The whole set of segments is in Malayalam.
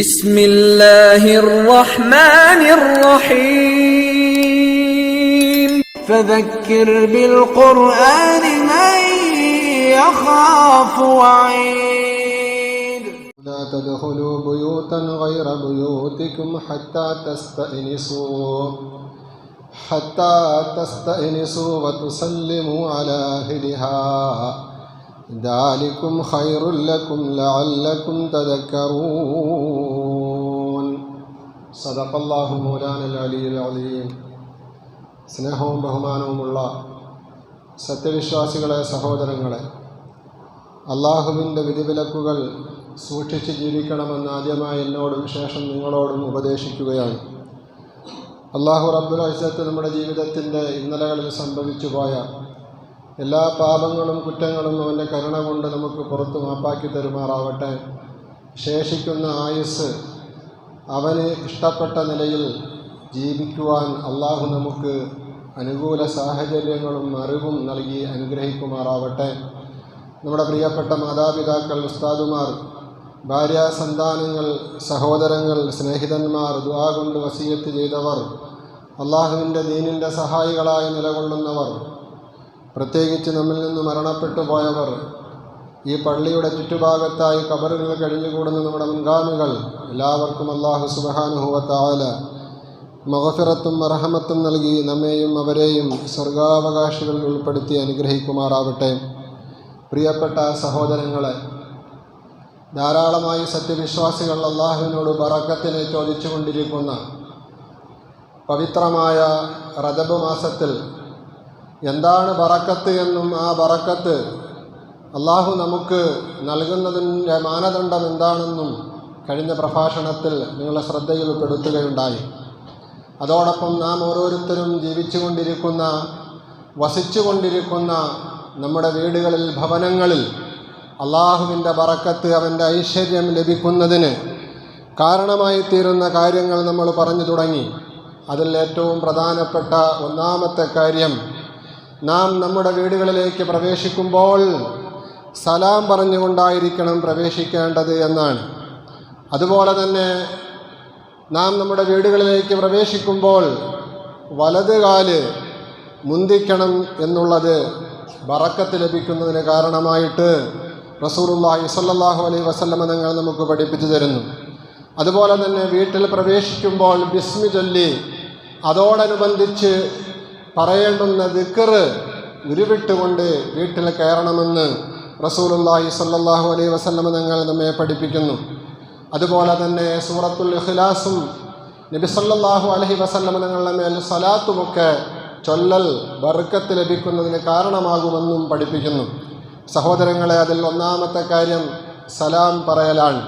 بسم الله الرحمن الرحيم فذكر بالقرآن من يخاف وعيد. لا تدخلوا بيوتا غير بيوتكم حتى تستأنسوا. حتى تستأنسوا وتسلموا على أهلها. ذلكم خير لكم لعلكم تذكرون صدق الله مولانا العلي العظيم സ്നേഹവും ബഹുമാനവുമുള്ള സത്യവിശ്വാസികളെ സഹോദരങ്ങളെ അള്ളാഹുവിൻ്റെ വിധിവിലക്കുകൾ സൂക്ഷിച്ച് ജീവിക്കണമെന്ന് ആദ്യമായി എന്നോടും ശേഷം നിങ്ങളോടും ഉപദേശിക്കുകയാണ് അള്ളാഹു റബ്ബുൽ അഴ്സത്ത് നമ്മുടെ ജീവിതത്തിൻ്റെ ഇന്നലകളിൽ സംഭവിച്ചു പോയ എല്ലാ പാപങ്ങളും കുറ്റങ്ങളും അവന്റെ കരുണ കൊണ്ട് നമുക്ക് പുറത്തു മാപ്പാക്കി തരുമാറാവട്ടെ. ശേഷിക്കുന്ന ആയുസ് അവന് ഇഷ്ടപ്പെട്ട നിലയിൽ ജീവിക്കുവാൻ അള്ളാഹു നമുക്ക് അനുകൂല സാഹചര്യങ്ങളും അറിവും നൽകി അനുഗ്രഹിക്കുമാറാവട്ടെ. നമ്മുടെ പ്രിയപ്പെട്ട മാതാപിതാക്കൾ ഉസ്താദുമാർ ഭാര്യ സന്താനങ്ങൾ സഹോദരങ്ങൾ സ്നേഹിതന്മാർ ദുആ കൊണ്ട് വസീയത്ത് ചെയ്തവർ അള്ളാഹുവിന്റെ ദീനിന്റെ സഹായികളായി നിലകൊള്ളുന്നവർ പ്രത്യേകിച്ച് നമ്മിൽ നിന്ന് മരണപ്പെട്ടു പോയവർ ഈ പള്ളിയുടെ ചുറ്റുഭാഗത്തായി കബറുകൾ കഴിഞ്ഞുകൂടുന്ന നമ്മുടെ മുൻഗാമികൾ എല്ലാവർക്കും അള്ളാഹു സുബഹാനുഹുവത്താല മഹഫിറത്തും അർഹമത്തും നൽകി നമ്മെയും അവരെയും സ്വർഗാവകാശികളിൽ ഉൾപ്പെടുത്തി അനുഗ്രഹിക്കുമാറാവട്ടെ. പ്രിയപ്പെട്ട സഹോദരങ്ങളെ ധാരാളമായി സത്യവിശ്വാസികൾ അള്ളാഹുവിനോട് ബറക്കത്തിനെ ചോദിച്ചുകൊണ്ടിരിക്കുന്ന പവിത്രമായ റജബ് മാസത്തിൽ എന്താണ് ബറക്കത്ത് എന്നും ആ ബറക്കത്ത് അള്ളാഹു നമുക്ക് നൽകുന്നതിന്റെ മാനദണ്ഡം എന്താണെന്നും കഴിഞ്ഞ പ്രഭാഷണത്തിൽ നിങ്ങളെ ശ്രദ്ധയിൽപ്പെടുത്തുകയുണ്ടായി. അതോടൊപ്പം നാം ഓരോരുത്തരും ജീവിച്ചുകൊണ്ടിരിക്കുന്ന വസിച്ചുകൊണ്ടിരിക്കുന്ന നമ്മുടെ വീടുകളിൽ ഭവനങ്ങളിൽ അള്ളാഹുവിന്റെ ബറക്കത്ത് അവന്റെ ഐശ്വര്യം ലഭിക്കുന്നതിന് കാരണമായി തീരുന്ന കാര്യങ്ങൾ നമ്മൾ പറഞ്ഞു തുടങ്ങി. അതിൽ ഏറ്റവും പ്രധാനപ്പെട്ട ഒന്നാമത്തെ കാര്യം നാം നമ്മുടെ വീടുകളിലേക്ക് പ്രവേശിക്കുമ്പോൾ സലാം പറഞ്ഞുകൊണ്ടായിരിക്കണം പ്രവേശിക്കേണ്ടത് എന്നാണ്. അതുപോലെ തന്നെ നാം നമ്മുടെ വീടുകളിലേക്ക് പ്രവേശിക്കുമ്പോൾ വലത് കാൽ മുന്തിക്കണം എന്നുള്ളത് ബറക്കത്ത് ലഭിക്കുന്നതിന് കാരണമായിട്ട് റസൂറുല്ലാഹി സ്വല്ലല്ലാഹു അലൈഹി വസല്ലമ നിങ്ങൾ നമുക്ക് പഠിപ്പിച്ചു തരുന്നു. അതുപോലെ തന്നെ വീട്ടിൽ പ്രവേശിക്കുമ്പോൾ ബിസ്മി ചൊല്ലി അതോടനുബന്ധിച്ച് പറയേണ്ടുന്ന ദിക്കറ് ഉരുവിട്ടുകൊണ്ട് വീട്ടിൽ കയറണമെന്ന് റസൂലുല്ലാഹി സല്ലാഹു അലൈഹി വസല്ലമ നിങ്ങൾ നമ്മെ പഠിപ്പിക്കുന്നു. അതുപോലെ തന്നെ സൂറത്തുൽ ഇഖ്ലാസും നബി സല്ലാഹു അലഹി വസല്ലമ നിങ്ങളുടെ മേൽ സലാത്തുമൊക്കെ ചൊല്ലൽ ബർക്കത്ത് ലഭിക്കുന്നതിന് കാരണമാകുമെന്നും പഠിപ്പിക്കുന്നു. സഹോദരങ്ങളെ അതിൽ ഒന്നാമത്തെ കാര്യം സലാം പറയലാണ്.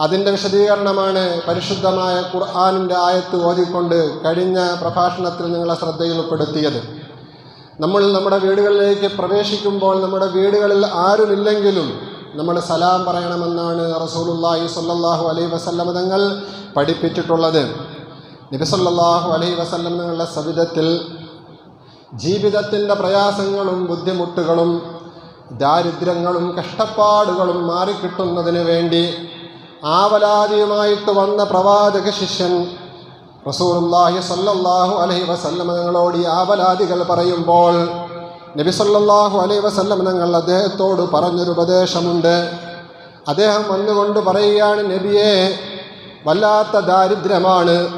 അതിന്റെ വിശദീകരണമാണ് പരിശുദ്ധമായ ഖുർആാനിന്റെ ആയത്ത് ഓതിക്കൊണ്ട് കഴിഞ്ഞ പ്രഭാഷണത്തിൽ നിങ്ങളെ ശ്രദ്ധയിൽപ്പെടുത്തിയത്. നമ്മൾ നമ്മുടെ വീടുകളിലേക്ക് പ്രവേശിക്കുമ്പോൾ നമ്മുടെ വീടുകളിൽ ആരുമില്ലെങ്കിലും നമ്മൾ സലാം പറയണമെന്നാണ് റസൂലുല്ലാഹി സല്ലാഹു അലൈ വസല്ലം തങ്ങൾ പഠിപ്പിച്ചിട്ടുള്ളത്. നബി അലൈ വസല്ലം തങ്ങളുടെ സവിധത്തിൽ ജീവിതത്തിന്റെ പ്രയാസങ്ങളും ബുദ്ധിമുട്ടുകളും ദാരിദ്ര്യങ്ങളും കഷ്ടപ്പാടുകളും മാറിക്കിട്ടുന്നതിന് വേണ്ടി ആവലാതിയുമായിട്ട് വന്ന പ്രവാചക ശിഷ്യൻ റസൂർല്ലാഹി സല്ലാഹു അലൈഹി വസല്ലം ഈ ആവലാദികൾ പറയുമ്പോൾ നബി സല്ലാഹു അലൈഹി വസല്ലം അദ്ദേഹത്തോട് പറഞ്ഞൊരു ഉപദേശമുണ്ട്. അദ്ദേഹം വന്നുകൊണ്ട് പറയുകയാണ് നബിയെ വല്ലാത്ത ദാരിദ്ര്യമാണ്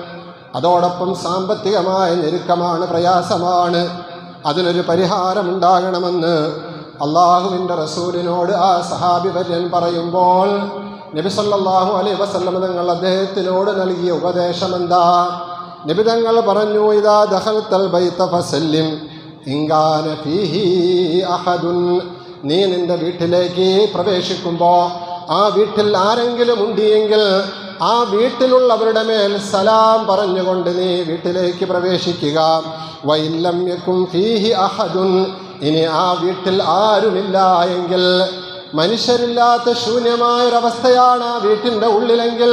അതോടൊപ്പം സാമ്പത്തികമായ ഞെരുക്കമാണ് പ്രയാസമാണ് അതിനൊരു പരിഹാരമുണ്ടാകണമെന്ന് അള്ളാഹുവിന്റെ റസൂലിനോട് ആ സഹാബി വര്യൻ പറയുമ്പോൾ നബി സല്ലല്ലാഹു അലൈഹി വസല്ലം തങ്ങൾ അദ്ദേഹത്തിനോട് നൽകിയ ഉപദേശം എന്താ നബി തങ്ങൾ പറഞ്ഞു ഇതാ ദഹൽ തൽ ബൈത ഫസല്ലിം ഇങ്കാന ഫീഹി അഹദുൻ. നീ നിന്റെ വീട്ടിലേക്ക് പ്രവേശിക്കുമ്പോൾ ആ വീട്ടിൽ ആരെങ്കിലും ഉണ്ടിയെങ്കിൽ ആ വീട്ടിലുള്ളവരുടെ മേൽ സലാം പറഞ്ഞുകൊണ്ട് നീ വീട്ടിലേക്ക് പ്രവേശിക്കുക. വൈല്ലം ഫീഹി അഹദുൻ. ഇനി ആ വീട്ടിൽ ആരുമില്ല എങ്കിൽ മനുഷ്യരില്ലാത്ത ശൂന്യമായൊരവസ്ഥയാണ് ആ വീട്ടിന്റെ ഉള്ളിലെങ്കിൽ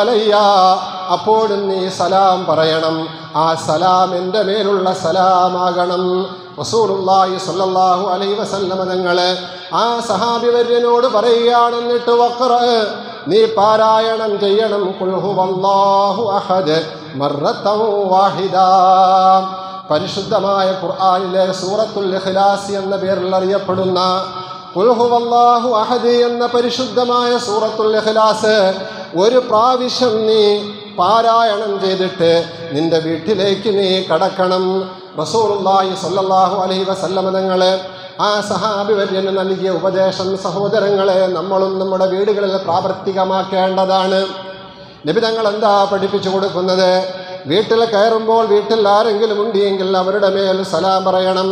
അലയ്യ. അപ്പോഴും നീ സലാം പറയണം. ആ സലാം എന്റെ മേലുള്ള സലാമാകണം. റസൂലുള്ളാഹി സ്വല്ലല്ലാഹു അലൈഹി വസല്ലമ തങ്ങൾ ആ സഹാബി വര്യനോട് വക്ര എന്നിട്ട് വഖറ നീ പാരായണം ചെയ്യണം. ഖുൽ ഹുവല്ലാഹു അഹദ് മർറത്തൻ വാഹിദ. പരിശുദ്ധമായ ഖുർആനിലെ സൂറത്തുൽ ഇഖ്ലാസ് എന്ന പേരിൽ അറിയപ്പെടുന്ന അഹദ് എന്ന പരിശുദ്ധമായ സൂറത്തുൽ ഇഖ്ലാസ് ഒരു പ്രാവശ്യം നീ പാരായണം ചെയ്തിട്ട് നിന്റെ വീട്ടിലേക്ക് നീ കടക്കണം. റസൂലുള്ളാഹി സ്വല്ലല്ലാഹു അലൈഹി വസല്ലമ തങ്ങൾ ആ സഹാബി വര്യന് നൽകിയ ഉപദേശം സഹോദരങ്ങളെ നമ്മളും നമ്മുടെ വീടുകളിൽ പ്രാവർത്തികമാക്കേണ്ടതാണ്. നബി തങ്ങൾ എന്താ പഠിപ്പിച്ചു കൊടുക്കുന്നത്? വീട്ടിൽ കയറുമ്പോൾ വീട്ടിൽ ആരെങ്കിലും ഉണ്ടെങ്കിൽ അവരുടെ മേൽ സലാം പറയണം.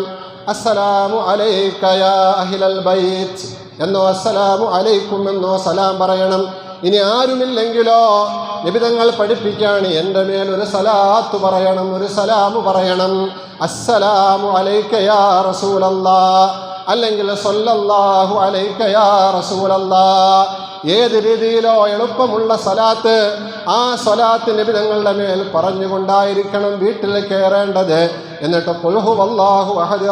അസ്സലാമു അലൈക യാ അഹ്ലൽ ബൈത്ത്. എന്നോ അസ്സലാമു അലൈക്കും എന്നോ സലാം പറയണം. ഇനി ആരുമില്ലെങ്കിലോ നിബിതങ്ങൾ പഠിപ്പിക്കുകയാണ് എന്റെ മേൽ ഒരു സലാത്ത് പറയണം ഒരു സലാമു പറയണം. അസ്സലാമു അലൈക്കയാ റസൂലല്ലാ അല്ലെങ്കിൽ സൊല്ലല്ലാഹു അലൈക്കയാ റസൂലല്ലാ ഏത് രീതിയിലോ എളുപ്പമുള്ള സലാത്ത് ആ സ്വലാത്ത് നിബിതങ്ങളുടെ മേൽ പറഞ്ഞുകൊണ്ടായിരിക്കണം വീട്ടിൽ കയറേണ്ടത്. എന്നിട്ട് അല്ലാഹു അഹദ്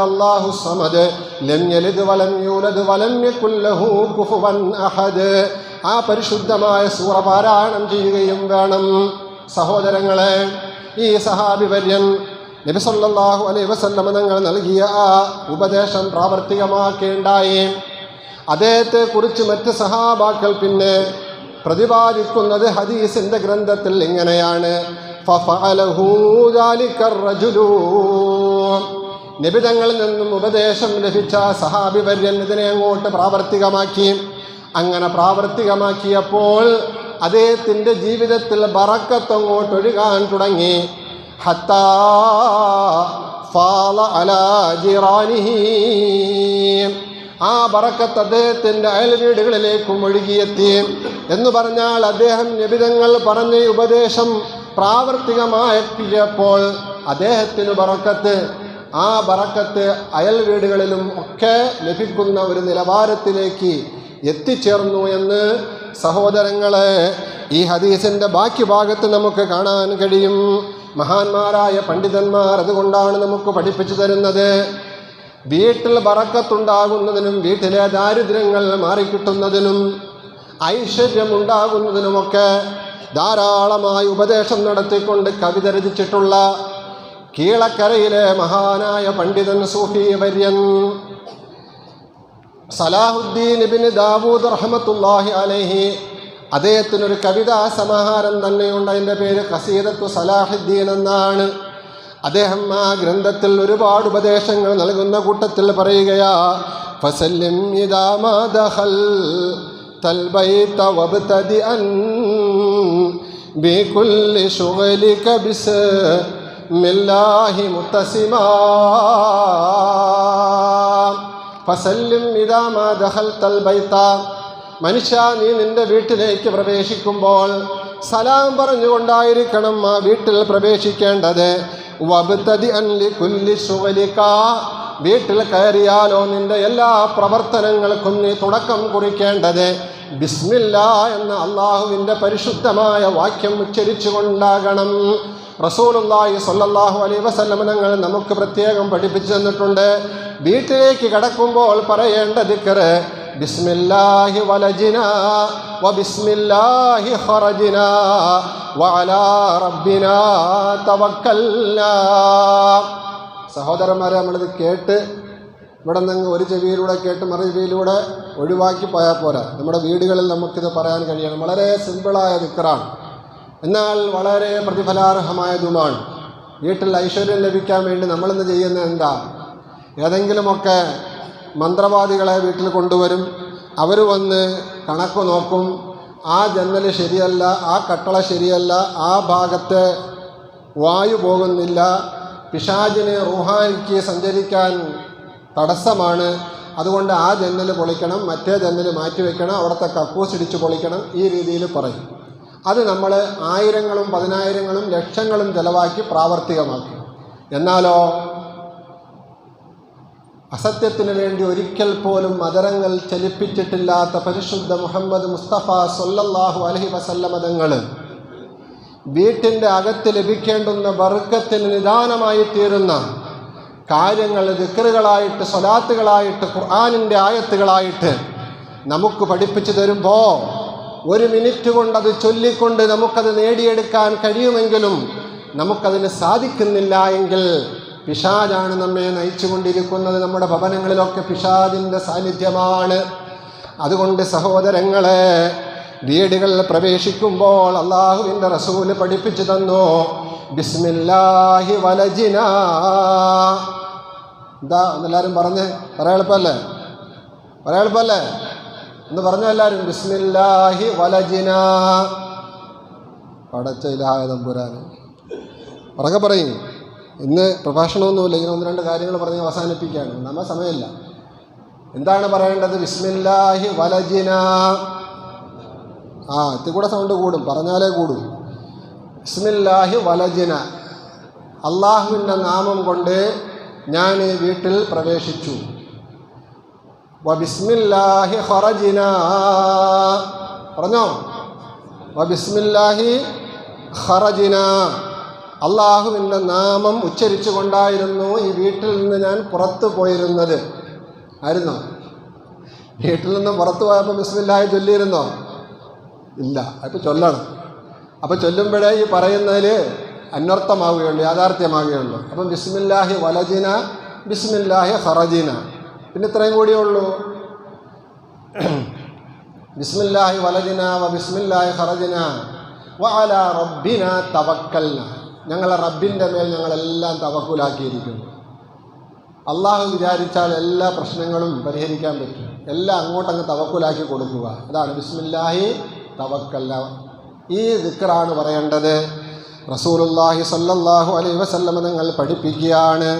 സമദ് ലം വലം യൂലദ് വലം യകുല്ലഹു ലഹു കുഫുവൻ അഹദ്. ആ പരിശുദ്ധമായ സൂറ പാരായണം ചെയ്യുകയും വേണം. സഹോദരങ്ങളെ ഈ സഹാബി വര്യൻ അലൈഹി വസല്ലമ തങ്ങൾ നൽകിയ ആ ഉപദേശം പ്രാവർത്തികമാക്കേണ്ടായി. അദ്ദേഹത്തെ കുറിച്ച് മറ്റ് സഹാബാക്കൾ പിന്നെ പ്രതിപാദിക്കുന്നത് ഹദീസിന്റെ ഗ്രന്ഥത്തിൽ ഇങ്ങനെയാണ്. നിബിതങ്ങളിൽ നിന്നും ഉപദേശം ലഭിച്ച സഹാബി വര്യൻ ഇതിനെ അങ്ങോട്ട് പ്രാവർത്തികമാക്കി. അങ്ങനെ പ്രാവർത്തികമാക്കിയപ്പോൾ അദ്ദേഹത്തിന്റെ ജീവിതത്തിൽ ബറക്കത്ത് അങ്ങോട്ട് ഒഴുകാൻ തുടങ്ങി. ഫാല ആ ബറക്കത്ത് അദ്ദേഹത്തിന്റെ അയൽ വീടുകളിലേക്കും ഒഴുകിയെത്തി. എന്ന് പറഞ്ഞാൽ അദ്ദേഹം നിബിതങ്ങൾ പറഞ്ഞ ഉപദേശം പ്രാവർത്തികമാക്കിയപ്പോൾ അദ്ദേഹത്തിന് ബറക്കത്ത്. ആ ബറക്കത്ത് അയൽ വീടുകളിലും ഒക്കെ ലഭിക്കുന്ന ഒരു നിലവാരത്തിലേക്ക് എത്തിച്ചേർന്നു എന്ന് സഹോദരങ്ങളെ ഈ ഹദീസിന്റെ ബാക്കി ഭാഗത്ത് നമുക്ക് കാണാൻ കഴിയും. മഹാന്മാരായ പണ്ഡിതന്മാർ അതുകൊണ്ടാണ് നമുക്ക് പഠിപ്പിച്ചു തരുന്നത്. വീട്ടിൽ ബറക്കത്തുണ്ടാകുന്നതിനും വീട്ടിലെ ദാരിദ്ര്യങ്ങൾ മാറിക്കിട്ടുന്നതിനും ഐശ്വര്യമുണ്ടാകുന്നതിനുമൊക്കെ ധാരാളമായി ഉപദേശം നടത്തിക്കൊണ്ട് കവിത രചിച്ചിട്ടുള്ള കീളക്കരയിലെ മഹാനായ പണ്ഡിതൻ സൂഫി വര്യൻ സലാഹുദ്ദീൻ ഇബിൻ ദാവൂദ് റഹമത്തുല്ലാഹി അലഹി. അദ്ദേഹത്തിനൊരു കവിതാ സമാഹാരം തന്നെയുണ്ട്. അതിന്റെ പേര് കസീദത്തു സലാഹുദ്ദീൻ എന്നാണ്. അദ്ദേഹം ആ ഗ്രന്ഥത്തിൽ ഒരുപാട് ഉപദേശങ്ങൾ നൽകുന്ന കൂട്ടത്തിൽ പറയുകയാ ഫസല്ലിം ഇദാ മാ ദഖൽ തൽബൈത വബ്തദിഅൻ شغلك بسم الله متسما فسلم إذا ما دخلت البيت മനുഷ്യ നീ നിന്റെ വീട്ടിലേക്ക് പ്രവേശിക്കുമ്പോൾ സലാം പറഞ്ഞുകൊണ്ടായിരിക്കണം ആ വീട്ടിൽ പ്രവേശിക്കേണ്ടത്. വബ്തദി അൻലി കുല്ലി ശുഗലിക വീട്ടിൽ കയറിയാലോ നിന്റെ എല്ലാ പ്രവർത്തനങ്ങൾക്കും നീ തുടക്കം കുറിക്കേണ്ടത്? ബിസ്മില്ല എന്ന അള്ളാഹുവിന്റെ പരിശുദ്ധമായ വാക്യം ഉച്ചരിച്ചുകൊണ്ടാകണം. സ്വല്ലല്ലാഹു അലൈഹി വസല്ലം തങ്ങൾ നമുക്ക് പ്രത്യേകം പഠിപ്പിച്ചു തന്നിട്ടുണ്ട്. വീട്ടിലേക്ക് കടക്കുമ്പോൾ പറയേണ്ട ദിക്കറ് ബിസ്മില്ലാഹി വലജിന വ ബിസ്മില്ലാഹി ഹറജിന വഅലാ റബ്ബിന തവക്കൽനാ. സഹോദരന്മാരെ നമ്മളിത് കേട്ട് ഇവിടെ നിന്ന് ഒരു ചെവിയിലൂടെ കേട്ട് മറു ചെവിയിലൂടെ ഒഴിവാക്കി പോയാൽ പോരാ. നമ്മുടെ വീടുകളിൽ നമുക്കിത് പറയാൻ കഴിയണം. വളരെ സിമ്പിളായ ദിക്കറാണ്. എന്നാൽ വളരെ പ്രതിഫലാർഹമായതുമാണ് വീട്ടിൽ ഐശ്വര്യം ലഭിക്കാൻ വേണ്ടി നമ്മളിന്ന് ചെയ്യുന്നത് എന്താ? ഏതെങ്കിലുമൊക്കെ മന്ത്രവാദികളെ വീട്ടിൽ കൊണ്ടുവരും. അവർ വന്ന് കണക്ക് നോക്കും. ആ ജനൽ ശരിയല്ല ആ കട്ടള ശരിയല്ല ആ ഭാഗത്തെ വായു പോകുന്നില്ല പിശാചിന് റൂഹാനിക്ക് സഞ്ചരിക്കാൻ തടസ്സമാണ്. അതുകൊണ്ട് ആ ജന്നൽ പൊളിക്കണം മറ്റേ ജന്നൽ മാറ്റിവെക്കണം അവിടുത്തെ കക്കൂസ് ഇടിച്ച് പൊളിക്കണം ഈ രീതിയിൽ പറയും. അത് നമ്മൾ ആയിരങ്ങളും പതിനായിരങ്ങളും ലക്ഷങ്ങളും ചെലവാക്കി പ്രാവർത്തികമാക്കി. എന്നാലോ? അസത്യത്തിന് വേണ്ടി ഒരിക്കൽ പോലും മതരങ്ങൾ ചലിപ്പിച്ചിട്ടില്ലാത്ത പരിശുദ്ധ മുഹമ്മദ് മുസ്തഫ സൊല്ലാഹു അലഹി വസല്ലമതങ്ങൾ വീട്ടിന്റെ അകത്ത് ലഭിക്കേണ്ടുന്ന വർഗത്തിന് നിദാനമായി തീരുന്ന കാര്യങ്ങൾ ദിക്കറുകളായിട്ട് സ്വലാത്തുകളായിട്ട് ഖുർആാനിന്റെ ആയത്തുകളായിട്ട് നമുക്ക് പഠിപ്പിച്ചു തരുമ്പോൾ ഒരു മിനിറ്റ് കൊണ്ട് അത് ചൊല്ലിക്കൊണ്ട് നമുക്കത് നേടിയെടുക്കാൻ കഴിയുമെങ്കിലും നമുക്കതിന് സാധിക്കുന്നില്ല എങ്കിൽ പിശാജാണ് നമ്മെ നയിച്ചുകൊണ്ടിരിക്കുന്നത്. നമ്മുടെ ഭവനങ്ങളിലൊക്കെ പിശാജിന്റെ സാന്നിധ്യമാണ്. അതുകൊണ്ട് സഹോദരങ്ങളെ വീടുകളിൽ പ്രവേശിക്കുമ്പോൾ അള്ളാഹുവിന്റെ റസൂൽ പഠിപ്പിച്ചു തന്നു. ബിസ്മില്ലാഹി വലജിന. എന്താ എന്നെല്ലാവരും പറഞ്ഞ്? പറയാൻ എളുപ്പമല്ലേ? എന്ന് പറഞ്ഞ എല്ലാവരും? ബിസ്മില്ലാഹി വലജിന. പടച്ച ഇലായ തമ്പുരാൻ ഉറക്കെ പറയും. ഇന്ന് പ്രഭാഷണമൊന്നുമില്ല. ഇങ്ങനെ ഒന്ന് രണ്ട് കാര്യങ്ങൾ പറഞ്ഞ് അവസാനിപ്പിക്കുകയാണ്. നമ്മ സമയമില്ല. എന്താണ് പറയേണ്ടത്? ബിസ്മില്ലാഹി വലജിന. ആ ഇത്തി കൂടെ സൗണ്ട് കൂടും. പറഞ്ഞാലേ കൂടും. ഇസ്മില്ലാഹി വലജിന. അള്ളാഹുവിന്റെ നാമം കൊണ്ട് ഞാൻ വീട്ടിൽ പ്രവേശിച്ചു. വബിസ്മില്ലാഹി ബിസ്മില്ലാഹി ഖറജിന. പറഞ്ഞോ? വ ബിസ്മില്ലാഹി ഖറജിന. അള്ളാഹുവിന്റെ നാമം ഉച്ചരിച്ചു കൊണ്ടായിരുന്നു ഈ വീട്ടിൽ നിന്ന് ഞാൻ പുറത്തു പോയിരുന്നത്. ആയിരുന്നോ? വീട്ടിൽ നിന്ന് പുറത്തു പോയപ്പോൾ ബിസ്മില്ലാഹി ചൊല്ലിയിരുന്നോ? ഇല്ല. അപ്പോൾ ചൊല്ലണം. അപ്പോൾ ചൊല്ലുമ്പോഴേ ഈ പറയുന്നതിൽ അന്വർത്ഥമാവുകയുള്ളൂ യാഥാർത്ഥ്യമാവുകയുള്ളൂ. അപ്പം ബിസ്മില്ലാഹി വലജിന ബിസ്മില്ലാഹി ഹറജിന പിന്നെ ഇത്രയും കൂടിയേ ഉള്ളൂ. ബിസ്മില്ലാഹി വലജിന വ ബിസ്മില്ലാഹി ഹറജിന വ അല റബ്ബിന തവക്കൽ ഞങ്ങളെ റബ്ബിന്റെ മേൽ ഞങ്ങളെല്ലാം തവക്കുലാക്കിയിരിക്കുന്നു. അള്ളാഹു വിചാരിച്ചാൽ എല്ലാ പ്രശ്നങ്ങളും പരിഹരിക്കാൻ പറ്റും. എല്ലാം അങ്ങോട്ടങ്ങ് തവക്കുലാക്കി കൊടുക്കുക. അതാണ് ബിസ്മില്ലാഹി തവക്കല്ല. ഈ ദിക്കറാണ് പറയേണ്ടത്. റസൂലുല്ലാഹി സല്ലല്ലാഹു അലൈ വസല്ലമ നിങ്ങൾ പഠിപ്പിക്കുകയാണ്.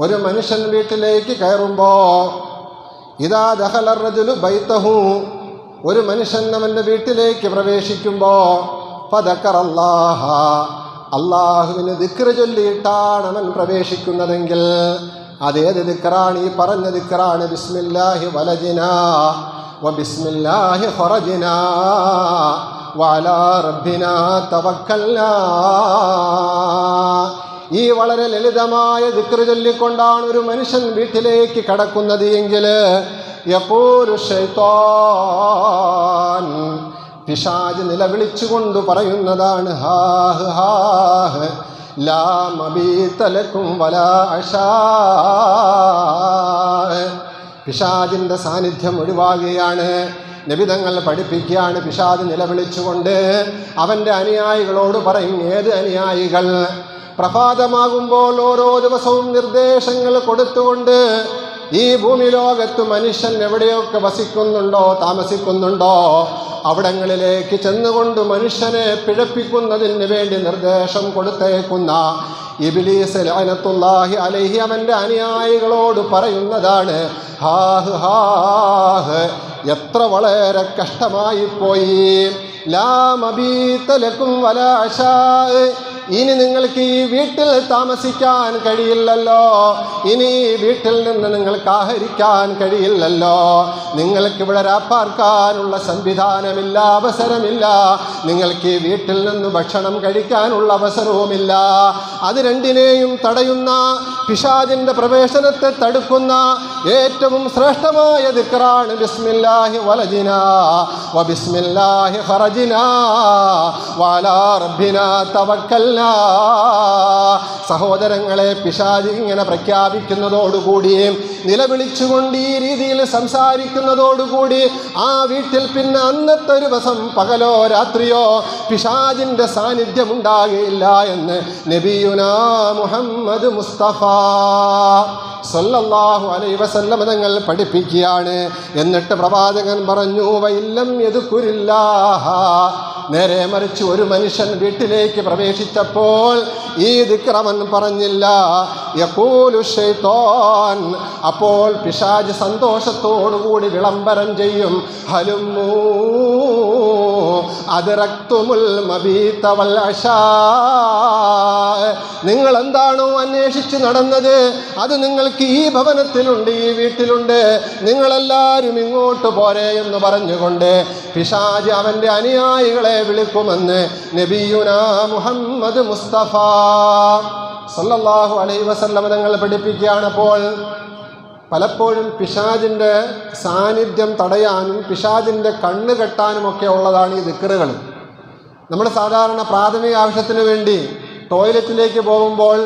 ഒരു മനുഷ്യൻ വീട്ടിലേക്ക് കയറുമ്പോൾ ഇതാ ദഹലറജുലു ബൈത്തഹു ഒരു മനുഷ്യൻ അവന്റെ വീട്ടിലേക്ക് പ്രവേശിക്കുമ്പോൾ ഫതക്കറല്ലാഹ അള്ളാഹുവിന് ദിക്റ് ചൊല്ലിയിട്ടാണ് അവൻ പ്രവേശിക്കുന്നതെങ്കിൽ അതേത് ദിക്റാണ്? ഈ പറഞ്ഞ ദിക്റാണ് ബിസ്മില്ലാഹി വലജിന. വ الله خرجنا وعلى ربنا توكلنا ഈ വളരെ ലളിതമായ ദിക്ര ചൊല്ലിക്കൊണ്ടാണ് ഒരു മനുഷ്യൻ വീട്ടിലേക്ക് കടക്കുന്നത് എങ്കിൽ പിശാജ് നിലവിളിച്ചുകൊണ്ട് പറയുന്നതാണ് ഹാഹ് ഹാഹ് ലാ മബീതലക്കും വലാ അഷാ. പിശാജിന്റെ സാന്നിധ്യം ഒഴിവാകുകയാണ്. നിബിതങ്ങൾ പഠിപ്പിക്കുകയാണ് പിശാദ് നിലവിളിച്ചുകൊണ്ട്. അവന്റെ അനുയായികളോട് പറയും ഏത് അനുയായികൾ? പ്രഭാതമാകുമ്പോൾ ഓരോ ദിവസവും നിർദ്ദേശങ്ങൾ കൊടുത്തുകൊണ്ട് ഈ ഭൂമി ലോകത്ത് മനുഷ്യൻ എവിടെയൊക്കെ വസിക്കുന്നുണ്ടോ താമസിക്കുന്നുണ്ടോ അവിടങ്ങളിലേക്ക് ചെന്നുകൊണ്ട് മനുഷ്യനെ പിഴപ്പിക്കുന്നതിന് വേണ്ടി നിർദ്ദേശം കൊടുത്തേക്കുന്ന ഇബിലീസ് ലഅനത്തുല്ലാഹി അലൈഹി അവന്റെ അനുയായികളോട് പറയുന്നതാണ് ഹാഹ് ഹാഹ് എത്ര വളരെ കഷ്ടമായി പോയി ലാമബീത്തലക്കും വലാശാ ഇനി നിങ്ങൾക്ക് ഈ വീട്ടിൽ താമസിക്കാൻ കഴിയില്ലല്ലോ. ഇനി ഈ വീട്ടിൽ നിന്ന് നിങ്ങൾക്ക് ആഹരിക്കാൻ കഴിയില്ലല്ലോ. നിങ്ങൾക്ക് ഇവിടെ രാപ്പാർക്കാനുള്ള സംവിധാനമില്ല അവസരമില്ല. നിങ്ങൾക്ക് ഈ വീട്ടിൽ നിന്ന് ഭക്ഷണം കഴിക്കാനുള്ള അവസരവുമില്ല. അത് രണ്ടിനെയും തടയുന്ന പിഷാദിന്റെ പ്രവേശനത്തെ തടുക്കുന്ന ഏറ്റവും ശ്രേഷ്ഠമായ ദിക്റാണ് ബിസ്മില്ലാഹി വലജിന. വ ബിസ്മില്ലാഹി ഹറജിന വഅലാ റബ്ബിന തവക്കൽന സഹോദരങ്ങളെ പിശാജ് ഇങ്ങനെ പ്രഖ്യാപിക്കുന്നതോടുകൂടി നിലവിളിച്ചുകൊണ്ട് ഈ രീതിയിൽ സംസാരിക്കുന്നതോടുകൂടി ആ വീട്ടിൽ പിന്നെ അന്നത്തെ ഒരു ദിവസം പകലോ രാത്രിയോ പിശാജിന്റെ സാന്നിധ്യം ഉണ്ടാകുകയില്ല എന്ന് നബിയുന മുഹമ്മദ് മുസ്തഫ സല്ലല്ലാഹു അലൈ വസല്ലം തങ്ങൾ പഠിപ്പിക്കുകയാണ്. എന്നിട്ട് പ്രവാചകൻ പറഞ്ഞു വൈല്ലം എതുക്കുരില്ലാഹ നേരെ മറിച്ച് ഒരു മനുഷ്യൻ വീട്ടിലേക്ക് പ്രവേശിച്ചപ്പോൾ ഈ ദിക്രമൻ പറഞ്ഞില്ല. യഖൂലു ശൈത്താൻ. അപ്പോൾ പിശാജ് സന്തോഷത്തോടുകൂടി വിളംബരം ചെയ്യും. ഹലുമൂ. അതിറക്തുമുൽ മബീത്തവൽ അശാ നിങ്ങൾ എന്താണോ അന്വേഷിച്ച് നടന്നത്? അത് നിങ്ങൾക്ക് ഈ ഭവനത്തിലുണ്ട് ഈ വീട്ടിലുണ്ട്. നിങ്ങളെല്ലാവരും ഇങ്ങോട്ട് പോരെ എന്ന് പറഞ്ഞുകൊണ്ട് പിശാജ് അവന്റെ അനുയായികളെ വിളിക്കുമെന്ന് നബിയുന മുഹമ്മദ് മുസ്തഫ. സല്ലാഹു അലൈഹി വസല്ലം തങ്ങൾ പഠിപ്പിക്കുകയാണ് അപ്പോൾ പലപ്പോഴും പിശാജിന്റെ സാന്നിധ്യം തടയാനും പിശാജിന്റെ കണ്ണ് കെട്ടാനുമൊക്കെ ഉള്ളതാണ് ഈ ദിക്കറുകൾ നമ്മൾ സാധാരണ പ്രാഥമിക ആവശ്യത്തിന് വേണ്ടി ടോയ്ലറ്റിലേക്ക് പോകുമ്പോൾ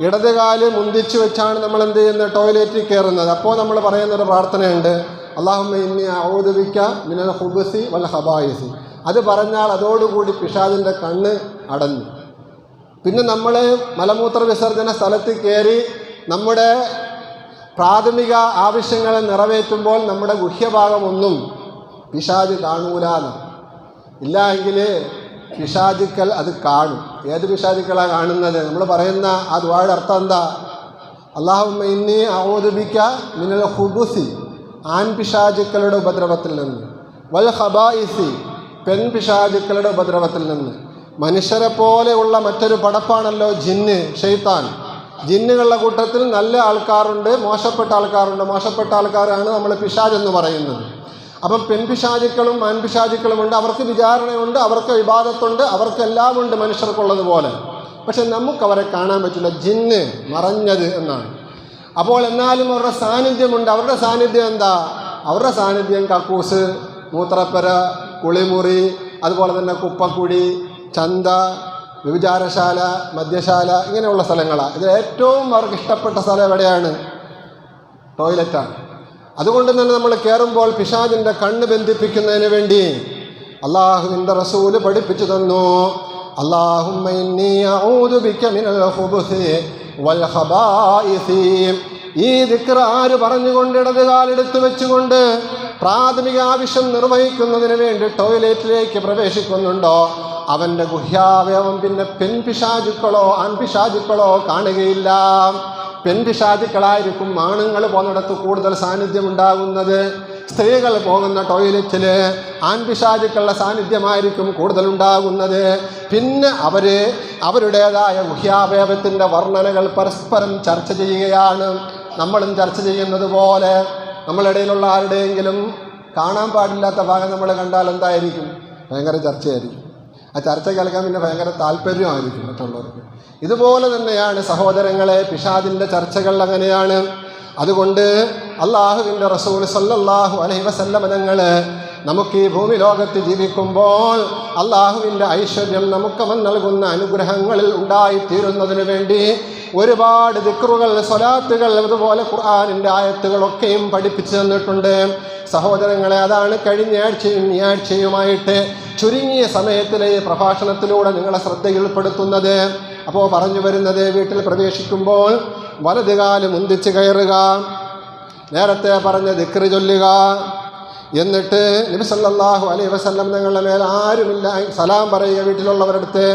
ഇടതുകാൽ മുന്തിച്ചു വെച്ചാണ് നമ്മൾ എന്ത് ചെയ്യുന്നത്? ടോയ്ലറ്റിൽ കയറുന്നത്. അപ്പോൾ നമ്മൾ പറയുന്നൊരു പ്രാർത്ഥനയുണ്ട്. അള്ളാഹുമ്മ ഇന്നി ഔദവിക്ക മിനൽ ഹുബസി വൽ ഹബായിസി അത് പറഞ്ഞാൽ അതോടുകൂടി പിഷാദിന്റെ കണ്ണ് അടഞ്ഞു. പിന്നെ നമ്മൾ മലമൂത്ര വിസർജന സ്ഥലത്ത് കയറി നമ്മുടെ പ്രാഥമിക ആവശ്യങ്ങളെ നിറവേറ്റുമ്പോൾ നമ്മുടെ ഗുഹ്യഭാഗമൊന്നും പിശാജ് കാണൂലാന്ന്. ഇല്ല എങ്കിൽ പിശാചുക്കൾ അത് കാണും. ഏത് പിശാചുക്കളാണ് കാണുന്നത്? നമ്മൾ പറയുന്ന ആ ദ്വാഴ അർത്ഥം എന്താ? അള്ളാഹുമ്മ ഇന്നി ഔദുബിക്ക മിനൽ ഹുബുസി ആൺ പിശാചുക്കളുടെ ഉപദ്രവത്തിൽ നിന്ന്. വൽ ഹബായിസി പെൺ പിശാചുക്കളുടെ ഉപദ്രവത്തിൽ നിന്ന്. മനുഷ്യരെ പോലെയുള്ള മറ്റൊരു പടപ്പാണല്ലോ ജിന്ന് ഷെയ്ത്താൻ ജിന്നുകളുടെ കൂട്ടത്തിൽ നല്ല ആൾക്കാരുണ്ട് മോശപ്പെട്ട ആൾക്കാരുണ്ട്. മോശപ്പെട്ട ആൾക്കാരാണ് നമ്മൾ പിശാജ് എന്ന് പറയുന്നത്. അപ്പം പെൺപിശാചുക്കളും ഉണ്ട് അവർക്ക് വിചാരണയുണ്ട് അവർക്ക് വിവാദത്തുണ്ട് അവർക്കെല്ലാം ഉണ്ട് മനുഷ്യർക്കുള്ളതുപോലെ. പക്ഷെ നമുക്ക് അവരെ കാണാൻ പറ്റില്ല. ജിന്ന് മറഞ്ഞത് എന്നാണ്. അപ്പോൾ എന്നാലും അവരുടെ സാന്നിധ്യമുണ്ട്. അവരുടെ സാന്നിധ്യം എന്താ? അവരുടെ സാന്നിധ്യം കക്കൂസ് മൂത്രപ്പര കുളിമുറി അതുപോലെ തന്നെ കുപ്പക്കുഴി ചന്ത വ്യഭിചാരശാല മദ്യശാല ഇങ്ങനെയുള്ള സ്ഥലങ്ങളാണ് ഇതിൽ ഏറ്റവും അവർക്ക് ഇഷ്ടപ്പെട്ട സ്ഥലം എവിടെയാണ്? ടോയ്ലറ്റാണ്. അതുകൊണ്ട് തന്നെ നമ്മൾ കയറുമ്പോൾ പിശാജിന്റെ കണ്ണ് ബന്ധിപ്പിക്കുന്നതിന് വേണ്ടി അള്ളാഹുവിന്റെ റസൂൽ പഠിപ്പിച്ചു തന്നു. ഈ പറഞ്ഞുകൊണ്ട് ഇടത് കാലെടുത്ത് വെച്ചുകൊണ്ട് പ്രാഥമിക ആവശ്യം നിർവഹിക്കുന്നതിന് വേണ്ടി ടോയ്ലറ്റിലേക്ക് പ്രവേശിക്കുന്നുണ്ടോ? അവന്റെ ഗുഹ്യാവയവം പിന്നെ പെൺപിശാചുക്കളോ ആൺപിശാചുക്കളോ കാണുകയില്ല. പെൺപിശാചുക്കളായിരിക്കും ആണുങ്ങൾ പോകുന്നിടത്ത് കൂടുതൽ സാന്നിധ്യം ഉണ്ടാകുന്നത്. സ്ത്രീകൾ പോകുന്ന ടോയ്ലറ്റിൽ ആൺപിശാചുക്കളുടെ സാന്നിധ്യമായിരിക്കും കൂടുതൽ ഉണ്ടാകുന്നത്. പിന്നെ അവർ അവരുടേതായ ഗുഹ്യാവയവത്തിന്റെ വർണനകൾ പരസ്പരം ചർച്ച ചെയ്യുകയാണ്. നമ്മളും ചർച്ച ചെയ്യുന്നത് പോലെ നമ്മളിടയിലുള്ള ആരുടെയെങ്കിലും കാണാൻ പാടില്ലാത്ത ഭാഗം നമ്മൾ കണ്ടാൽ എന്തായിരിക്കും? ഭയങ്കര ചർച്ചയായിരിക്കും. ആ ചർച്ച കേൾക്കാൻ പിന്നെ ഭയങ്കര താല്പര്യമായിരിക്കും മറ്റുള്ളവർക്ക് ഇതുപോലെ തന്നെയാണ് സഹോദരങ്ങളെ പിഷാദിന്റെ ചർച്ചകൾ അങ്ങനെയാണ്. അതുകൊണ്ട് അള്ളാഹുവിന്റെ റസൂൽ സല്ലല്ലാഹു അലൈഹി വസല്ലമ തങ്ങൾ നമുക്ക് ഈ ഭൂമി ലോകത്ത് ജീവിക്കുമ്പോൾ അള്ളാഹുവിന്റെ ഐശ്വര്യം നമുക്കവൻ നൽകുന്ന അനുഗ്രഹങ്ങളിൽ ഉണ്ടായിത്തീരുന്നതിന് വേണ്ടി ഒരുപാട് ദിക്റുകൾ സ്വലാത്തുകൾ അതുപോലെ ഖുർആാനിന്റെ ആയത്തുകളൊക്കെയും പഠിപ്പിച്ചു തന്നിട്ടുണ്ട്. സഹോദരങ്ങളെ അതാണ് കഴിഞ്ഞ ആഴ്ചയും ഈ ആഴ്ചയുമായിട്ട് ചുരുങ്ങിയ സമയത്തിലെ ഈ പ്രഭാഷണത്തിലൂടെ നിങ്ങളെ ശ്രദ്ധയിൽപ്പെടുത്തുന്നത്. അപ്പോൾ പറഞ്ഞു വരുന്നത് വീട്ടിൽ പ്രവേശിക്കുമ്പോൾ വലതുകാൽ മുന്തിച്ച് കയറുക നേരത്തെ പറഞ്ഞ ദിക്രി ചൊല്ലുക. എന്നിട്ട് നബി സല്ലല്ലാഹു അലൈഹി വസല്ലം നിങ്ങളുടെ മേൽ ആരുമില്ല സലാം പറയുക വീട്ടിലുള്ളവരടുത്ത്.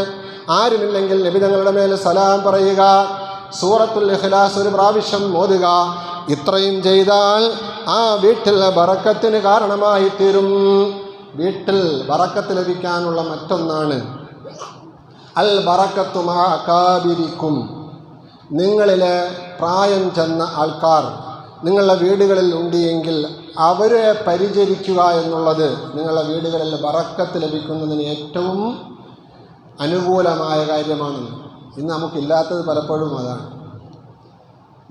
ആരുമില്ലെങ്കിൽ നബി തങ്ങളുടെ മേൽ സലാം പറയുക. സൂറത്തുൽ ഇഖ്ലാസ് ഒരു പ്രാവശ്യം ഓതുക. ഇത്രയും ചെയ്താൽ ആ വീട്ടിലെ ബറക്കത്തിന് കാരണമായി തീരും വീട്ടിൽ ബറക്കത്ത് ലഭിക്കാനുള്ള മറ്റൊന്നാണ്. അൽ ബറക്കത്തു മാബിരിക്കും നിങ്ങളിലെ പ്രായം ചെന്ന ആൾക്കാർ നിങ്ങളുടെ വീടുകളിൽ ഉണ്ടെങ്കിൽ അവരെ പരിചരിക്കുക എന്നുള്ളത് നിങ്ങളുടെ വീടുകളിൽ വറക്കത്ത് ലഭിക്കുന്നതിന് ഏറ്റവും അനുകൂലമായ കാര്യമാണ്. ഇന്ന് നമുക്കില്ലാത്തത് പലപ്പോഴും അതാണ്.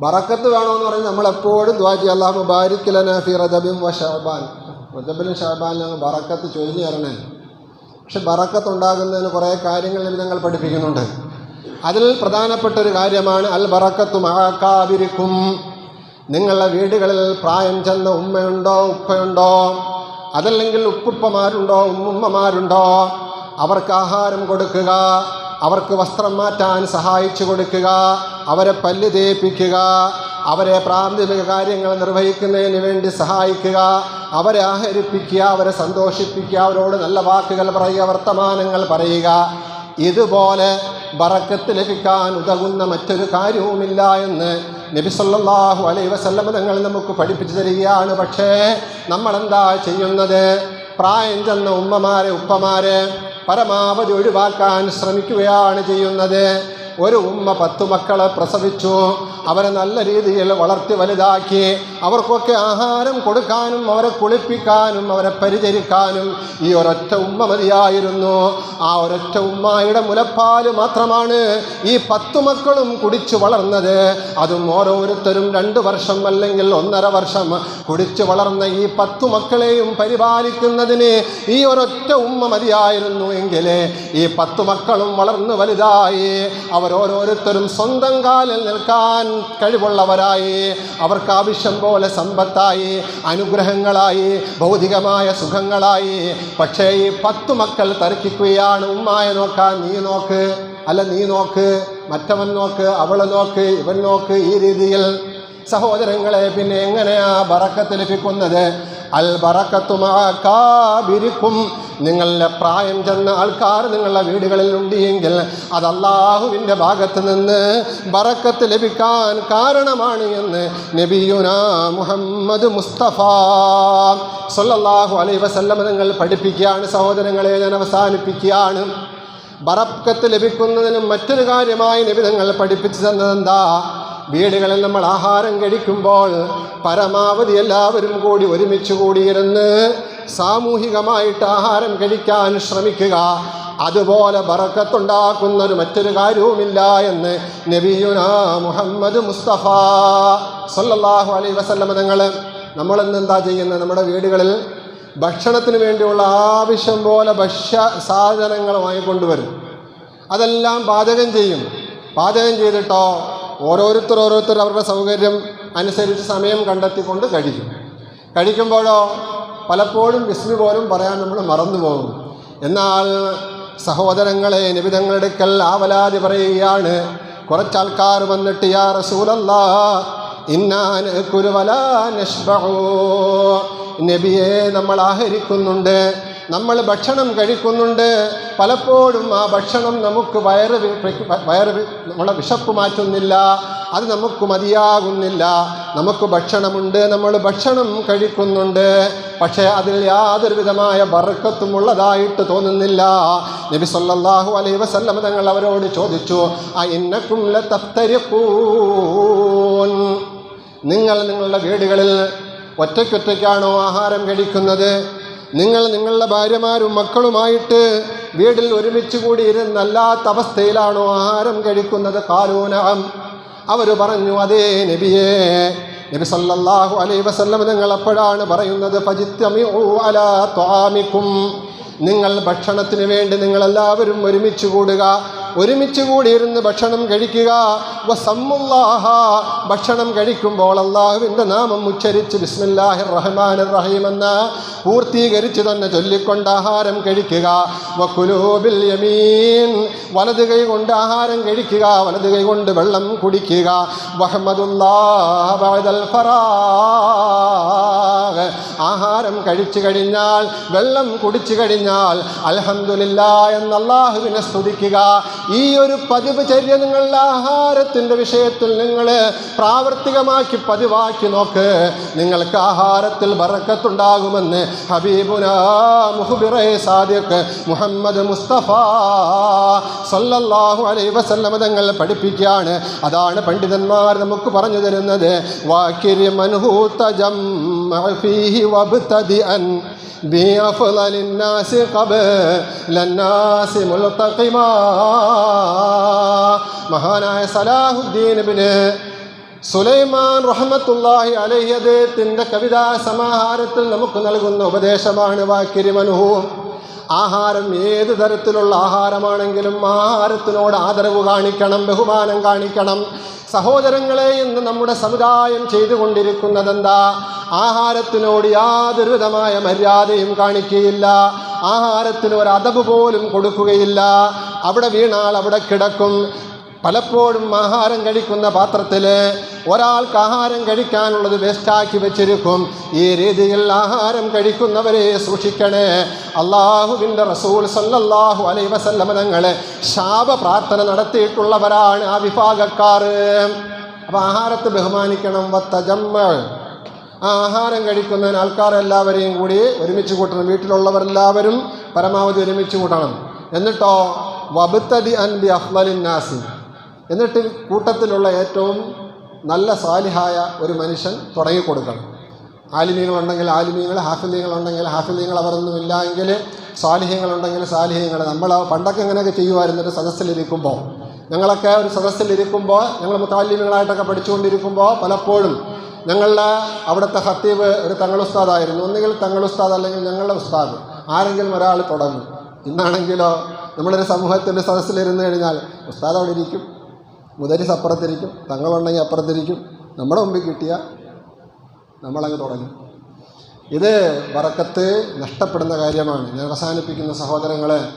വറക്കത്ത് വേണമെന്ന് പറഞ്ഞാൽ നമ്മളെപ്പോഴും ദ്വാജി അള്ളാഹു ബാരിക്കലന ഫി റജബിൻ ഷഹബാൻ റജബിനും ബറക്കത്ത് ചൊരിഞ്ഞു തരണേ പക്ഷെ ബറക്കത്ത് ഉണ്ടാകുന്നതിന് കുറേ കാര്യങ്ങൾ ഞങ്ങൾ പഠിപ്പിക്കുന്നുണ്ട്. അതിൽ പ്രധാനപ്പെട്ട ഒരു കാര്യമാണ് അൽ ബറക്കത്തു മഹാക്കാവിരിക്കും നിങ്ങളുടെ വീടുകളിൽ പ്രായം ചെന്ന ഉമ്മയുണ്ടോ ഉപ്പയുണ്ടോ? അതല്ലെങ്കിൽ ഉപ്പുപ്പമാരുണ്ടോ ഉമ്മുമ്മമാരുണ്ടോ? അവർക്ക് ആഹാരം കൊടുക്കുക അവർക്ക് വസ്ത്രം മാറ്റാൻ സഹായിച്ചു കൊടുക്കുക അവരെ പല്ല് തേപ്പിക്കുക അവരെ പ്രാന്തിക കാര്യങ്ങൾ നിർവഹിക്കുന്നതിന് വേണ്ടി സഹായിക്കുക അവരെ ആഹരിപ്പിക്കുക അവരെ സന്തോഷിപ്പിക്കുക അവരോട് നല്ല വാക്കുകൾ പറയുക വർത്തമാനങ്ങൾ പറയുക. ഇതുപോലെ ബറക്കത്ത് ലഭിക്കാൻ ഉതകുന്ന മറ്റൊരു കാര്യവുമില്ല എന്ന് നബി സല്ലല്ലാഹു വസല്ലം തങ്ങൾ നമുക്ക് പഠിപ്പിച്ചു തരികയാണ്. പക്ഷേ നമ്മളെന്താ ചെയ്യുന്നത്? പ്രായം ചെന്ന ഉമ്മമാരെ ഉപ്പമാരെ പരമാവധി ഒഴിവാക്കാൻ ശ്രമിക്കുകയാണ് ചെയ്യുന്നത്. ഒരു ഉമ്മ പത്തു മക്കളെ പ്രസവിച്ചു. അവരെ നല്ല രീതിയിൽ വളർത്തി വലുതാക്കി. അവർക്കൊക്കെ ആഹാരം കൊടുക്കാനും അവരെ കുളിപ്പിക്കാനും അവരെ പരിചരിക്കാനും ഈ ഒരൊറ്റ ഉമ്മ മതിയായിരുന്നു. ആ ഒരൊറ്റ ഉമ്മായുടെ മുലപ്പാൽ മാത്രമാണ് ഈ പത്തു മക്കളും കുടിച്ചു വളർന്നത്. അതും ഓരോരുത്തരും രണ്ട് വർഷം അല്ലെങ്കിൽ ഒന്നര വർഷം കുടിച്ചു വളർന്ന ഈ പത്തു മക്കളെയും പരിപാലിക്കുന്നതിന് ഈ ഒരൊറ്റ ഉമ്മ മതിയായിരുന്നു എങ്കിൽ ഈ പത്തു മക്കളും വളർന്നു വലുതായി. അവരോരോരുത്തരും സ്വന്തം കാലിൽ നിൽക്കാൻ കഴിവുള്ളവരായി. അവർക്ക് ആവശ്യം പോലെ സമ്പത്തായി അനുഗ്രഹങ്ങളായി ഭൗതികമായ സുഖങ്ങളായി. പക്ഷേ ഈ പത്തു മക്കൾ തർക്കിക്കുകയാണ് ഉമ്മായ നോക്കാൻ നീ നോക്ക് അല്ല നീ നോക്ക് മറ്റവൻ നോക്ക് അവളെ നോക്ക് ഇവൻ നോക്ക് ഈ രീതിയിൽ സഹോദരങ്ങളെ പിന്നെ എങ്ങനെയാ ബറക്കത്ത് ലഭിക്കുന്നത്? അൽ ബറക്കത്തുമാക്കാബിരിക്കും നിങ്ങളുടെ പ്രായം ചെന്ന ആൾക്കാർ നിങ്ങളുടെ വീടുകളിൽ ഉണ്ടെങ്കിൽ അത് അള്ളാഹുവിന്റെ ഭാഗത്ത് നിന്ന് ബറക്കത്ത് ലഭിക്കാൻ കാരണമാണ് എന്ന് നബിയുന മുഹമ്മദ് മുസ്തഫ സൊല്ലാഹു അലൈ വസല്ലം നിങ്ങൾ പഠിപ്പിക്കുകയാണ് സഹോദരങ്ങളെ ഞാൻ അവസാനിപ്പിക്കുകയാണ്. ബറക്കത്ത് ലഭിക്കുന്നതിനും മറ്റൊരു കാര്യമായി നിബിധങ്ങൾ പഠിപ്പിച്ചു തന്നതെന്താ? വീടുകളിൽ നമ്മൾ ആഹാരം കഴിക്കുമ്പോൾ പരമാവധി എല്ലാവരും കൂടി ഒരുമിച്ച് കൂടിയിരുന്ന് സാമൂഹികമായിട്ട് ആഹാരം കഴിക്കാൻ ശ്രമിക്കുക. അതുപോലെ ബറക്കത്തുണ്ടാക്കുന്ന ഒരു മറ്റൊരു കാര്യവുമില്ല എന്ന് നബിയുന മുഹമ്മദ് മുസ്തഫ സല്ലല്ലാഹു അലൈ വസല്ലമ തങ്ങൾ നമ്മളിന്ന് എന്താ ചെയ്യുന്നത്? നമ്മുടെ വീടുകളിൽ ഭക്ഷണത്തിന് വേണ്ടിയുള്ള ആവശ്യം പോലെ ഭക്ഷ്യ സാധനങ്ങൾ വാങ്ങിക്കൊണ്ടുവരും. അതെല്ലാം പാചകം ചെയ്യും. പാചകം ചെയ്തിട്ടോ ഓരോരുത്തർ ഓരോരുത്തർ അവരുടെ സൗകര്യം അനുസരിച്ച് സമയം കണ്ടെത്തിക്കൊണ്ട് കഴിക്കും. കഴിക്കുമ്പോഴോ പലപ്പോഴും വിസ്മി പോലും പറയാൻ നമ്മൾ മറന്നു പോകും. എന്നാൽ സഹോദരങ്ങളെ നിബിധങ്ങളുടെ അടുക്കൽ ആവലാതി പറയുകയാണ്. കുറച്ചാൾക്കാർ വന്നിട്ട് യാ റസൂലല്ല ഇന്നാൻ കുരുവല നബിയെ നമ്മൾ ആഹരിക്കുന്നുണ്ട്. നമ്മൾ ഭക്ഷണം കഴിക്കുന്നുണ്ട്. പലപ്പോഴും ആ ഭക്ഷണം നമുക്ക് വയറ് വയറ് നമ്മളെ വിശപ്പ് മാറ്റുന്നില്ല. അത് നമുക്ക് മതിയാകുന്നില്ല. നമുക്ക് ഭക്ഷണമുണ്ട്. നമ്മൾ ഭക്ഷണം കഴിക്കുന്നുണ്ട്. പക്ഷേ അതിൽ യാതൊരു വിധമായ ബർക്കത്തും ഉള്ളതായിട്ട് തോന്നുന്നില്ല. നബി സല്ലാഹു അലൈ വസല്ലം തങ്ങൾ അവരോട് ചോദിച്ചു ആ ഇന്നക്കും നിങ്ങൾ നിങ്ങളുടെ വീടുകളിൽ ഒറ്റയ്ക്കൊറ്റയ്ക്കാണോ ആഹാരം കഴിക്കുന്നത്? നിങ്ങൾ നിങ്ങളുടെ ഭാര്യമാരും മക്കളുമായിട്ട് വീട്ടിൽ ഒരുമിച്ച് കൂടി ഇരുന്നല്ലാത്ത അവസ്ഥയിലാണോ ആഹാരം കഴിക്കുന്നത്? കാലൂനാം അവർ പറഞ്ഞു അതേ നബിയേ നബി സല്ലല്ലാഹു അലൈ വസല്ലം നിങ്ങൾ അപ്പോഴാണ് പറയുന്നത് ത്വാമിക്കും. നിങ്ങൾ ഭക്ഷണത്തിന് വേണ്ടി നിങ്ങളെല്ലാവരും ഒരുമിച്ച് കൂടുക. ഒരുമിച്ച് കൂടിയിരുന്ന് ഭക്ഷണം കഴിക്കുക. ഭക്ഷണം കഴിക്കുമ്പോൾ അള്ളാഹുവിന്റെ നാമം ഉച്ചരിച്ച് ബിസ്മില്ലാഹി റഹ്മാൻ റഹീം എന്ന് പൂർത്തീകരിച്ച് തന്നെ ചൊല്ലിക്കൊണ്ട് ആഹാരം കഴിക്കുക. വക്കുലൂബിൽ യമീൻ വലത് കൈ കൊണ്ട് ആഹാരം കഴിക്കുക. വലത് കൈ കൊണ്ട് വെള്ളം കുടിക്കുക. വഹമ്മദുല്ലാ ഫറാഗ് ആഹാരം കഴിച്ചു കഴിഞ്ഞാൽ വെള്ളം കുടിച്ചു കഴിഞ്ഞാൽ അൽഹംദുലില്ല എന്ന് സ്തുതിക്കുക. ഈ ഒരു പതിവ് ചര്യ നിങ്ങളുടെ ആഹാരത്തിന്റെ വിഷയത്തിൽ നിങ്ങൾ പ്രാവർത്തികമാക്കി പതിവാക്കി നോക്ക്. നിങ്ങൾക്ക് ആഹാരത്തിൽ ബറക്കത്തുണ്ടാകുമെന്ന് ഹബീബുന മുഹബിറെ സാദിഖ് മുഹമ്മദ് മുസ്തഫ സല്ലല്ലാഹു അലൈ വസല്ലമ തങ്ങൾ പഠിപ്പിക്കുകയാണ്. അതാണ് പണ്ഡിതന്മാർ നമുക്ക് പറഞ്ഞു തരുന്നത്. വാക്കിരി മനഹൂത്ത ഫീഹി വബ്തദിഅൻ بأفضل الناس قبل الناس ملتقما മഹാനായ സലാഹുദ്ദീൻ ബിന് സുലൈമാൻ റഹ്മത്തുല്ലാഹി അലൈഹി അദ്ദേഹത്തിൻ്റെ കവിതാ സമാഹാരത്തിൽ നമുക്ക് നൽകുന്ന ഉപദേശമാണ് വാക്കിരി മനുഹവും ആഹാരം ഏത് തരത്തിലുള്ള ആഹാരമാണെങ്കിലും ആഹാരത്തിനോട് ആദരവ് കാണിക്കണം ബഹുമാനം കാണിക്കണം സഹോദരങ്ങളെ ഇന്ന് നമ്മുടെ സമുദായം ചെയ്തുകൊണ്ടിരിക്കുന്നതെന്താ ആഹാരത്തിനോട് യാതൊരു വിധമായ മര്യാദയും കാണിക്കുകയില്ല ആഹാരത്തിന് ഒരു അതവ് പോലും കൊടുക്കുകയില്ല. അവിടെ വീണാൽ അവിടെ കിടക്കും. പലപ്പോഴും ആഹാരം കഴിക്കുന്ന പാത്രത്തിൽ ഒരാൾക്ക് ആഹാരം കഴിക്കാനുള്ളത് വേസ്റ്റാക്കി വെച്ചിരിക്കും. ഈ രീതിയിൽ ആഹാരം കഴിക്കുന്നവരെ സൂക്ഷിക്കണേ. അള്ളാഹുവിന്റെ റസൂൽ സല്ലല്ലാഹു അലൈ വസല്ലമ തങ്ങൾ ശാപ പ്രാർത്ഥന നടത്തിയിട്ടുള്ളവരാണ് ആ വിഭാഗക്കാർ അപ്പോൾ ആഹാരത്തെ ബഹുമാനിക്കണം. വത്തജമ്മ. ആഹാരം കഴിക്കുന്നതിന് ആൾക്കാരെല്ലാവരെയും കൂടി ഒരുമിച്ച് കൂട്ടണം. വീട്ടിലുള്ളവരെല്ലാവരും പരമാവധി ഒരുമിച്ച് കൂട്ടണം. എന്നിട്ടോ വബുത്തതി അൻ ബി അഫ്ലലിൻ നാസി. എന്നിട്ട് കൂട്ടത്തിലുള്ള ഏറ്റവും നല്ല സാലിഹായ ഒരു മനുഷ്യൻ തുടങ്ങിക്കൊടുക്കണം. ആലിമീങ്ങളുണ്ടെങ്കിൽ ആലിമീങ്ങൾ ഹാഫിലീങ്ങളുണ്ടെങ്കിൽ ഹാഫിലീങ്ങൾ അവരൊന്നും ഇല്ല എങ്കിൽ സാലിഹ്യങ്ങളുണ്ടെങ്കിൽ സാലിഹ്യങ്ങൾ. നമ്മൾ പണ്ടൊക്കെ ഇങ്ങനെയൊക്കെ ചെയ്യുമായിരുന്നു. ഒരു സദസ്സിലിരിക്കുമ്പോൾ ഞങ്ങളൊക്കെ ഒരു സദസ്സിലിരിക്കുമ്പോൾ ഞങ്ങൾ മുത്താലിമീങ്ങളായിട്ടൊക്കെ പഠിച്ചുകൊണ്ടിരിക്കുമ്പോൾ പലപ്പോഴും ഞങ്ങളുടെ അവിടുത്തെ ഹത്തീബ് ഒരു തങ്ങൾ ഉസ്താദായിരുന്നു ഒന്നുകിൽ തങ്ങൾ ഉസ്താദ് അല്ലെങ്കിൽ ഞങ്ങളുടെ ഉസ്താദ്. ആരെങ്കിലും ഒരാൾ തുടങ്ങും. ഇന്നാണെങ്കിലോ നമ്മളൊരു സമൂഹത്തിന്റെ സദസ്സിലിരുന്ന് കഴിഞ്ഞാൽ ഉസ്താദ് അവിടെ ഇരിക്കും. മുതരിസ് അപ്പുറത്തിരിക്കും. തങ്ങളുണ്ടെങ്കിൽ അപ്പുറത്തിരിക്കും. നമ്മുടെ മുമ്പിൽ കിട്ടിയ നമ്മളങ്ങ് തുടങ്ങും. ഇത് വറക്കത്ത് നഷ്ടപ്പെടുന്ന കാര്യമാണ്. ഞാൻ അവസാനിപ്പിക്കുന്ന സഹോദരങ്ങളെ